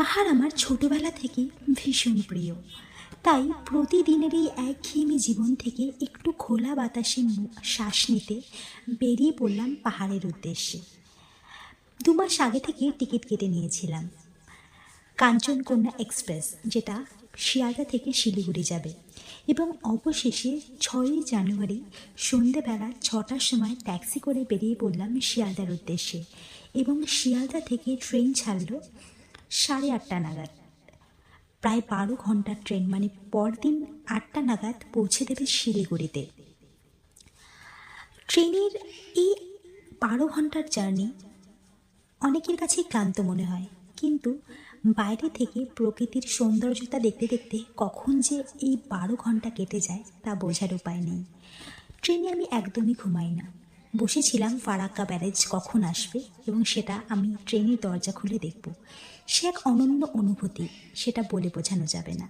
পাহাড় আমার ছোটবেলা থেকে ভীষণ প্রিয়। তাই প্রতিদিনের এই একঘেয়েমি জীবন থেকে একটু খোলা বাতাসে শ্বাস নিতে বেরিয়ে পড়লাম পাহাড়ের উদ্দেশ্যে। দু মাস আগে থেকে টিকিট কেটে নিয়েছিলাম। কাঞ্চনকন্যা এক্সপ্রেস, যেটা শিয়ালদা থেকে শিলিগুড়ি যাবে। এবং অবশেষে ছয়ই জানুয়ারি সন্ধেবেলা ছটার সময় ট্যাক্সি করে বেরিয়ে পড়লাম শিয়ালদার উদ্দেশ্যে। এবং শিয়ালদা থেকে ট্রেন ছাড়লো সাড়ে আটটা নাগাদ। প্রায় বারো ঘণ্টার ট্রেন মানে পরদিন আটটা নাগাদ পৌঁছে দেবে শিলিগুড়িতে। ট্রেনের এই বারো ঘণ্টার জার্নি অনেকের কাছেই ক্লান্ত মনে হয়, কিন্তু বাইরে থেকে প্রকৃতির সৌন্দর্যতা দেখতে দেখতে কখন যে এই বারো ঘণ্টা কেটে যায় তা বোঝার উপায় নেই। ট্রেনে আমি একদমই ঘুমাই না। বসেছিলাম ফারাক্কা ব্যারেজ কখন আসবে এবং সেটা আমি ট্রেনের দরজা খুলে দেখব। সে এক অনন্য অনুভূতি, সেটা বলে বোঝানো যাবে না।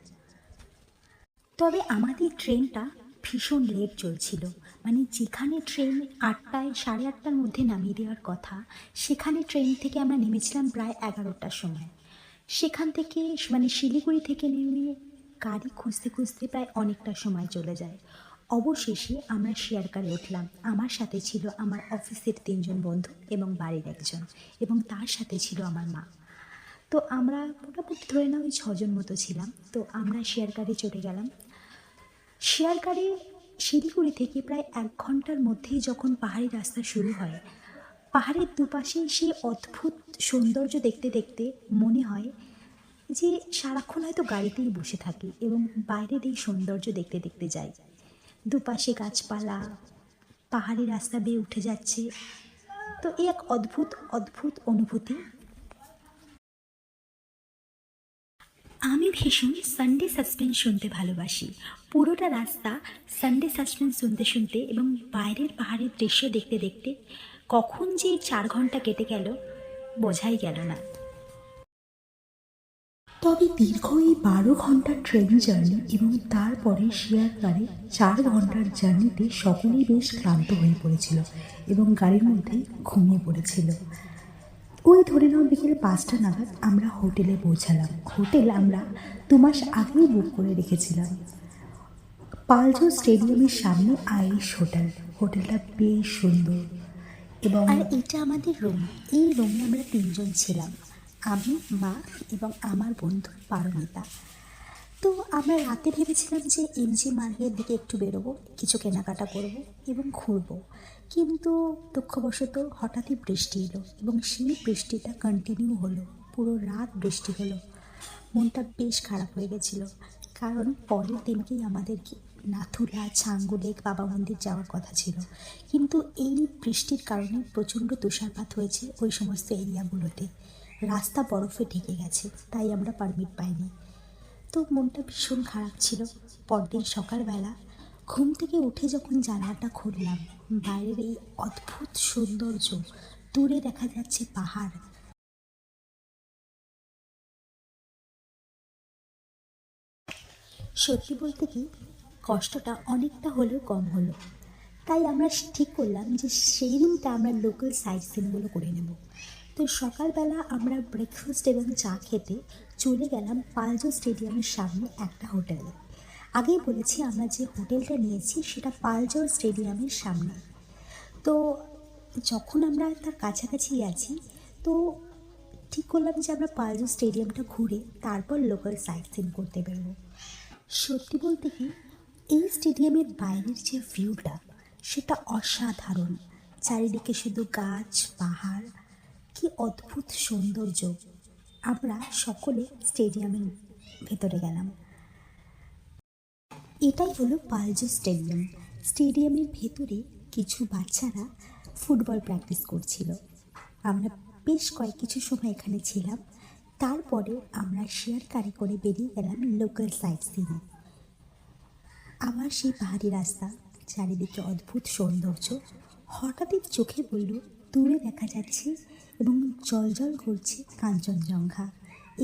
তবে আমাদের ট্রেনটা ভীষণ লেট চলছিল। মানে যেখানে ট্রেন আটটায়, সাড়ে আটটার মধ্যে নামিয়ে দেওয়ার কথা, সেখানে ট্রেন থেকে আমরা নেমেছিলাম প্রায় এগারোটার সময়। সেখান থেকে মানে শিলিগুড়ি থেকে নেমে গাড়ি খুঁজতে খুঁজতে প্রায় অনেকটা সময় চলে যায়। অবশেষে আমরা শেয়ার কারে উঠলাম। আমার সাথে ছিল আমার অফিসের তিনজন বন্ধু এবং বাড়ির একজন এবং তার সাথে ছিল আমার মা। তো আমরা মোটামুটি ধরে নাও ওই ছজন মতো ছিলাম। তো আমরা শেয়ার কারে চলে গেলাম। শেয়ার কারে শিলিগুড়ি থেকে প্রায় এক ঘণ্টার মধ্যেই যখন পাহাড়ি রাস্তা শুরু হয়, পাহাড়ের দুপাশে সেই অদ্ভুত সৌন্দর্য দেখতে দেখতে মনে হয় যে সারাক্ষণ হয়তো গাড়িতেই বসে থাকি এবং বাইরের এই সৌন্দর্য দেখতে দেখতে যাই। দুপাশে গাছপালা, পাহাড়ি রাস্তা বেয়ে উঠে যাচ্ছে। তো এই এক অদ্ভুত অদ্ভুত অনুভূতি ভীষণ সানডে সাসপেন্স শুনতে ভালোবাসি। পুরোটা রাস্তা সানডে সাসপেন্স শুনতে শুনতে এবং বাইরের পাহাড়ের দৃশ্য দেখতে দেখতে কখন যে চার ঘণ্টা কেটে গেল, বোঝাই গেল না। তবে দীর্ঘ এই বারো ঘণ্টার ট্রেন জার্নি এবং তারপরে শেয়ার গাড়ি চার ঘণ্টার জার্নিতে সকলেই বেশ ক্লান্ত হয়ে পড়েছিল এবং গাড়ির মধ্যে ঘুমিয়ে পড়েছিল। ওই ধরে নাও বিকেল পাঁচটা নাগাদ আমরা হোটেলে পৌঁছালাম। হোটেল আমরা দু মাস আগেই বুক করে রেখেছিলাম। পালজো স্টেডিয়ামের সামনে আইরিশ হোটেল। হোটেলটা বেশ সুন্দর এবং আর এটা আমাদের রুম এই রুমে আমরা তিনজন ছিলাম। আমি, মা এবং আমার বন্ধু পারমিতা। তো আমরা রাতে ভেবেছিলাম যে এমজি মার্কের দিকে একটু বেরোবো, কিছু কেনাকাটা করব এবং ঘুরবো। কিন্তু দুঃখবশত হঠাৎই বৃষ্টি এলো এবং সেই বৃষ্টিটা কন্টিনিউ হলো, পুরো রাত বৃষ্টি হলো। মনটা বেশ খারাপ হয়ে গেছিল, কারণ পরের দিনকেই আমাদেরকে নাথুলা ছাঙ্গু লেক বাবা মন্দির যাওয়ার কথা ছিল। কিন্তু এই বৃষ্টির কারণে প্রচণ্ড তুষারপাত হয়েছে ওই সমস্ত এরিয়াগুলোতে। রাস্তা বরফে ঢেকে গেছে, তাই আমরা পারমিট পাইনি। তো মনটা ভীষণ খারাপ ছিল। পরদিন সকালবেলা ঘুম থেকে উঠে যখন জানলাটা খুললাম, বাইরের এই অদ্ভুত সৌন্দর্য দূরে দেখা যাচ্ছে পাহাড়। সত্যি বলতে কি, কষ্টটা অনেকটা হলেও কম হলো। তাই আমরা ঠিক করলাম যে সেই দিনটা আমরা লোকাল সাইট সিনগুলো করে নেব। তো সকালবেলা আমরা ব্রেকফাস্ট এবং চা খেতে চলে গেলাম পালজো স্টেডিয়ামের সামনে একটা হোটেলে আগেই বলেছি আমরা যে হোটেলটা নিয়েছি সেটা পালজোর স্টেডিয়ামের সামনে। তো যখন আমরা তার কাছাকাছি আছি, তো ঠিক করলাম যে আমরা পালজো স্টেডিয়ামটা ঘুরে তারপর লোকাল সাইট সিন করতে বেরোবো। সত্যি বলতে কি, এই স্টেডিয়ামের বাইরের যে ভিউটা, সেটা অসাধারণ। চারিদিকে শুধু গাছ, পাহাড়, কি অদ্ভুত সৌন্দর্য। আমরা সকলে স্টেডিয়ামের ভেতরে গেলাম। এটাই হলো পালজো স্টেডিয়াম। স্টেডিয়ামের ভেতরে কিছু বাচ্চারা ফুটবল প্র্যাকটিস করছিল। আমরা বেশ কয়েক কিছু সময় এখানে ছিলাম। তারপরে আমরা শেয়ার কারে করে বেরিয়ে গেলাম লোকাল সাইট সিনে আমার সেই পাহাড়ি রাস্তা, চারিদিকে অদ্ভুত সৌন্দর্য, হঠাৎই চোখে পড়ল দূরে দেখা যাচ্ছে এবং জল জল করছে কাঞ্চনজঙ্ঘা।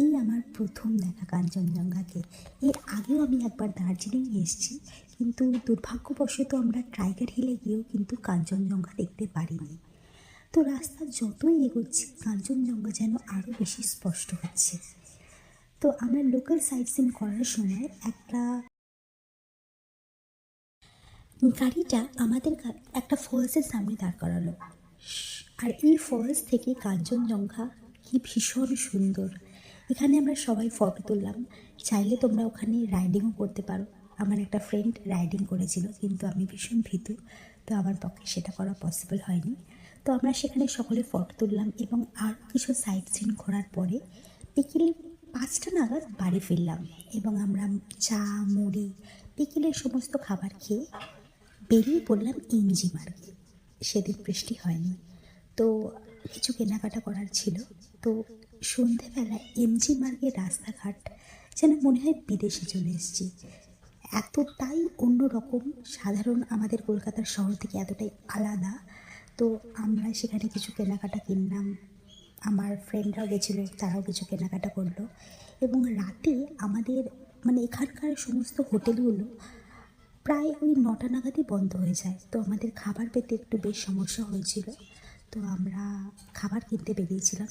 এই আমার প্রথম দেখা কাঞ্চনজঙ্ঘাকে এর আগেও আমি একবার দার্জিলিং এসেছি, কিন্তু দুর্ভাগ্যবশত আমরা টাইগার হিলে গিয়েও কিন্তু কাঞ্চনজঙ্ঘা দেখতে পারিনি। তো রাস্তা যতই এগোচ্ছি, কাঞ্চনজঙ্ঘা যেন আরও বেশি স্পষ্ট হচ্ছে। তো আমরা লোকাল সাইট সিন করার সময় একটা গাড়িটা আমাদের একটা ফলসের সামনে দাঁড় করালো। আর এই ফলস থেকে কাঞ্চনজঙ্ঘা কি ভীষণ সুন্দর। এখানে আমরা সবাই ফটো তুললাম। চাইলে তোমরা ওখানে রাইডিংও করতে পারো। আমার একটা ফ্রেন্ড রাইডিং করেছিল, কিন্তু আমি ভীষণ ভীতু। তো আমার পক্ষে সেটা করা পসিবল হয়নি। তো আমরা সেখানে সকলে ফটো তুললাম এবং আরও কিছু সাইট সিন ঘোরার পরে বিকেল পাঁচটা নাগাদ বাড়ি ফিরলাম এবং আমরা চা, মুড়ি, বিকেলের সমস্ত খাবার খেয়ে বেরিয়ে পড়লাম এমজি মার্গে। সেদিন বৃষ্টি হয়নি। তো কিছু কেনাকাটা করার ছিল। তো সন্ধেবেলা এমজি মার্গের রাস্তাঘাট যেন মনে হয় বিদেশে চলে এসেছি। এতটাই অন্যরকম, সাধারণ আমাদের কলকাতার শহর থেকে এতটাই আলাদা। তো আমরা সেখানে কিছু কেনাকাটা কিনলাম, আমার ফ্রেন্ডরাও গেছিল, তারাও কিছু কেনাকাটা করল। এবং রাতে আমাদের মানে এখানকার সমস্ত হোটেলগুলো প্রায় ওই নটা নাগাদই বন্ধ হয়ে যায়। তো আমাদের খাবার পেতে একটু বেশ সমস্যা হয়েছিল। তো আমরা খাবার কিনতে বেরিয়েছিলাম।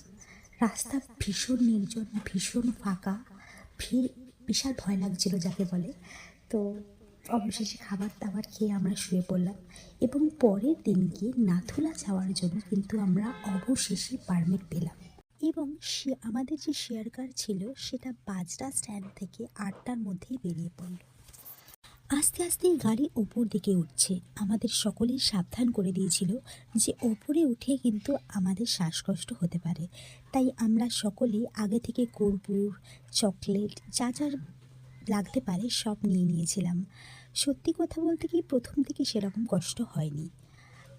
রাস্তা ভীষণ নির্জন, ভীষণ ফাঁকা। ভিড়, বিশাল ভয় লাগছিল যাকে বলে। তো অবশেষে খাবার দাবার খেয়ে আমরা শুয়ে পড়লাম। এবং পরের দিনকে নাথুলা যাওয়ার জন্য কিন্তু আমরা অবশেষে পারমিট পেলাম। এবং সে, আমাদের যে শেয়ার কার ছিল, সেটা বাজরা স্ট্যান্ড থেকে আটটার মধ্যেই বেরিয়ে পড়ল। আস্তে আস্তে গাড়ি ওপর দিকে উঠছে। আমাদের সকলেই সাবধান করে দিয়েছিল যে ওপরে উঠে কিন্তু আমাদের শ্বাসকষ্ট হতে পারে। তাই আমরা সকলেই আগে থেকে কর্পূর, চকলেট, যা যা লাগতে পারে সব নিয়ে নিয়েছিলাম। সত্যি কথা বলতে কি প্রথম থেকে সেরকম কষ্ট হয়নি।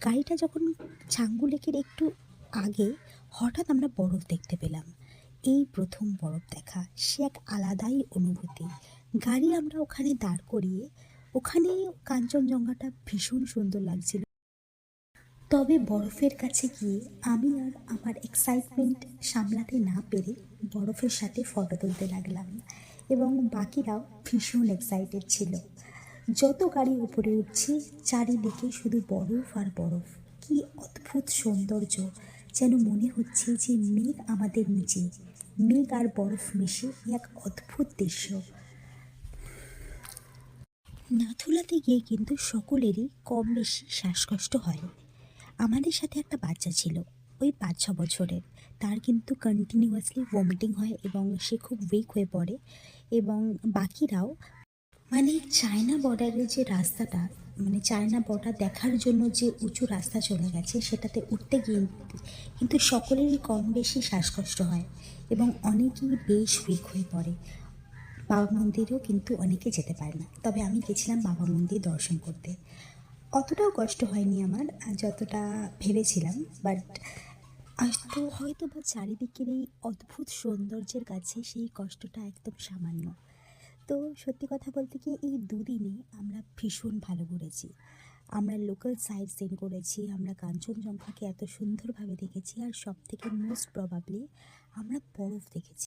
গাড়িটা যখন চাঙ্গু লেকের একটু আগে হঠাৎ আমরা বরফ দেখতে পেলাম। এই প্রথম বরফ দেখা, সে এক আলাদাই অনুভূতি। গাড়ি আমরা ওখানে দাঁড় করিয়ে, ওখানে কাঞ্চনজঙ্ঘাটা ভীষণ সুন্দর লাগছিল। তবে বরফের কাছে গিয়ে আমি আর আমার এক্সাইটমেন্ট সামলাতে না পেরে বরফের সাথে ফটো তুলতে লাগলাম এবং বাকিরাও ভীষণ এক্সাইটেড ছিল। যত গাড়ি উপরে উঠছে, চারিদিকে শুধু বরফ আর বরফ। কি অদ্ভুত সৌন্দর্য! যেন মনে হচ্ছে যে মেঘ আমাদের নিচে। মেঘ আর বরফ মিশে এক অদ্ভুত দৃশ্য। নাথুলাতে গিয়ে কিন্তু সকলেরই কম বেশি শ্বাসকষ্ট হয়। আমাদের সাথে একটা বাচ্চা ছিল, ওই পাঁচ ছ বছরের। তার কিন্তু কন্টিনিউয়াসলি ভমিটিং হয় এবং সে খুব উইক হয়ে পড়ে এবং বাকিরাও মানে চায়না বর্ডারের যে রাস্তাটা মানে চায়না বর্ডার দেখার জন্য যে উঁচু রাস্তা চলে গেছে, সেটাতে উঠতে গিয়ে কিন্তু সকলেরই কম বেশি শ্বাসকষ্ট হয় এবং অনেকেই বেশ উইক হয়ে পড়ে। বাবা মন্দিরেও কিন্তু অনেকে যেতে পারে না। তবে আমি গেছিলাম বাবা মন্দির দর্শন করতে। অতটাও কষ্ট হয়নি আমার যতটা ভেবেছিলাম বাট তো হয়তো বা চারিদিকের এই অদ্ভুত সৌন্দর্যের কাছে সেই কষ্টটা একদম সামান্য। তো সত্যি কথা বলতে কি, এই দুদিনে আমরা ভীষণ ভালো ঘুরেছি আমরা লোকাল সাইট সিন করেছি, আমরা কাঞ্চনজঙ্ঘাকে এত সুন্দরভাবে দেখেছি, আর সব থেকে মোস্ট প্রবাবলি আমরা বরফ দেখেছি।